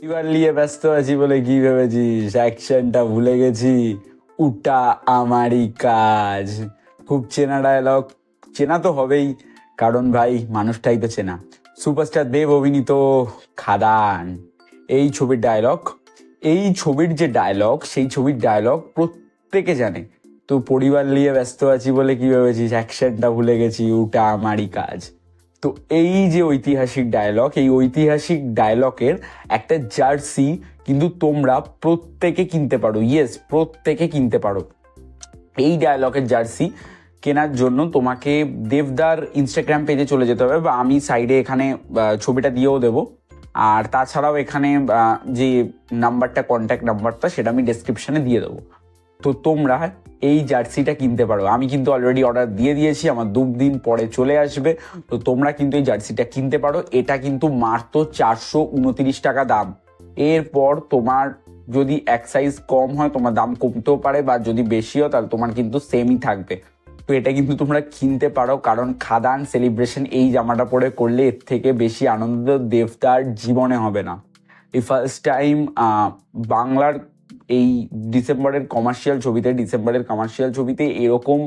এবার নিয়ে ব্যস্ত আছি বলে কি ভেবেছিস? অ্যাকশনটা ভুলে গেছি। উটা আমারই কাজ। খুব চেনা ডায়লগ চেনা তো হবেই, কারণ ভাই মানুষটাই তো চেনা। সুপারস্টার দেব অভিনীত খাদান। এই ছবির ডায়লগ এই ছবির যে ডায়লগ সেই ছবির ডায়লগ প্রত্যেকে জানে। তো পরিবার নিয়ে ব্যস্ত আছি বলে কি ভেবেছিস? অ্যাকশনটা ভুলে গেছি। ওটা আমারই কাজ। তো এই যে ঐতিহাসিক ডায়লগ এই ঐতিহাসিক ডায়লগের একটা জার্সি কিন্তু তোমরা প্রত্যেকে কিনতে পারো। ইয়েস প্রত্যেকে কিনতে পারো। এই ডায়লগের জার্সি কেনার জন্য তোমাকে দেবদার ইনস্টাগ্রাম পেজে চলে যেতে হবে বা আমি সাইডে এখানে ছবিটা দিয়েও দেবো। আর তাছাড়াও এখানে যে নাম্বারটা কন্ট্যাক্ট নাম্বারটা সেটা আমি ডেসক্রিপশনে দিয়ে দেবো। তো তোমরা এই জার্সিটা কিনতে পারো। আমি কিন্তু অলরেডি অর্ডার দিয়ে দিয়েছি, আমার দু দিন পরে চলে আসবে। তো তোমরা কিন্তু এই জার্সিটা কিনতে পারো। এটা কিন্তু মাত্র চারশো উনত্রিশ টাকা দাম। এরপর তোমার যদি এক সাইজ কম হয়, তোমার দাম কমতেও পারে বা যদি বেশি হয় তাহলে তোমার কিন্তু সেমই থাকবে। তো এটা কিন্তু তোমরা কিনতে পারো, কারণ খাদান সেলিব্রেশন এই জামাটা পরে করলে এর থেকে বেশি আনন্দ দেবতার জীবনে হবে না। এই ফার্স্ট টাইম বাংলার এই ডিসেম্বরের কমার্শিয়াল ছবিতে ডিসেম্বরের কমার্শিয়াল ছবিতে এরকম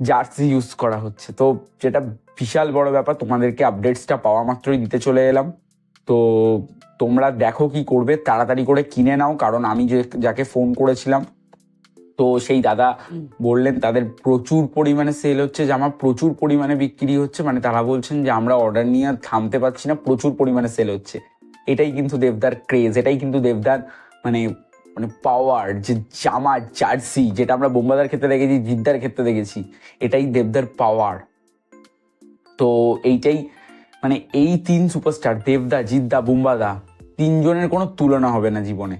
জার্সি ইউজ করা হচ্ছে। তো যেটা বিশাল বড় ব্যাপার তোমাদেরকে আপডেটসটা পাওয়া মাত্রই দিতে চলে এলাম। তো তোমরা দেখো কি করবে তাড়াতাড়ি করে কিনে নাও কারণ আমি যে যাকে ফোন করেছিলাম তো সেই দাদা বললেন তাদের প্রচুর পরিমাণে সেল হচ্ছে জামা প্রচুর পরিমাণে বিক্রি হচ্ছে। মানে তারা বলছেন যে আমরা অর্ডার নিয়ে আর থামতে পারছি না প্রচুর পরিমাণে সেল হচ্ছে। এটাই কিন্তু দেবদার ক্রেজ এটাই কিন্তু দেবদার মানে মানে পাওয়ার যে জামা জার্সি যেটা আমরা বোম্বাদার ক্ষেত্রে দেখেছি, জিদ্দার ক্ষেত্রে দেখেছি, এটাই দেবদার পাওয়ার তো এইটাই মানে এই তিন সুপারস্টার দেবদা, জিদ্দা, বুম্বাদা, তিনজনের কোনো তুলনা হবে না জীবনে।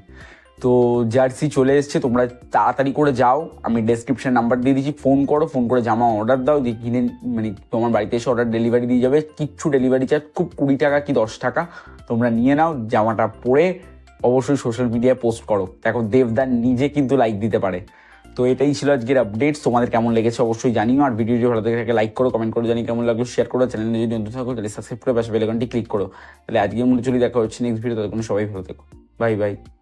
তো জার্সি চলে এসছে, তোমরা তাড়াতাড়ি করে যাও, আমি ডেসক্রিপশন নাম্বার দিয়ে দিচ্ছি ফোন করো ফোন করে জামা অর্ডার দাও যে কিনে মানে তোমার বাড়িতে এসে অর্ডার ডেলিভারি দিয়ে যাবে, কিচ্ছু ডেলিভারি চার্জ খুব কুড়ি টাকা কি দশ টাকা, তোমরা নিয়ে নাও, জামাটা পরে অবশ্যই সোশ্যাল মিডিয়ায় পোস্ট করো। দেখো, দেবদার নিজে কিন্তু লাইক দিতে পারে। তো এটাই ছিল আজকের আপডেট তোমাদের কেমন লেগেছে অবশ্যই জানিও। আর ভিডিও যদি ভালো থেকে লাইক করো কমেন্ট করো জানি কেমন লাগল শেয়ার করো। চ্যানেলে যদি নতুন থাকো, তাহলে সাবস্ক্রাইব করে পাশে বেলাকনটি ক্লিক করো। তাহলে আজকে মনে চলি দেখা হচ্ছে নেক্সট ভিডিও ততক্ষণ সবাই ভালো থেকো। Bye bye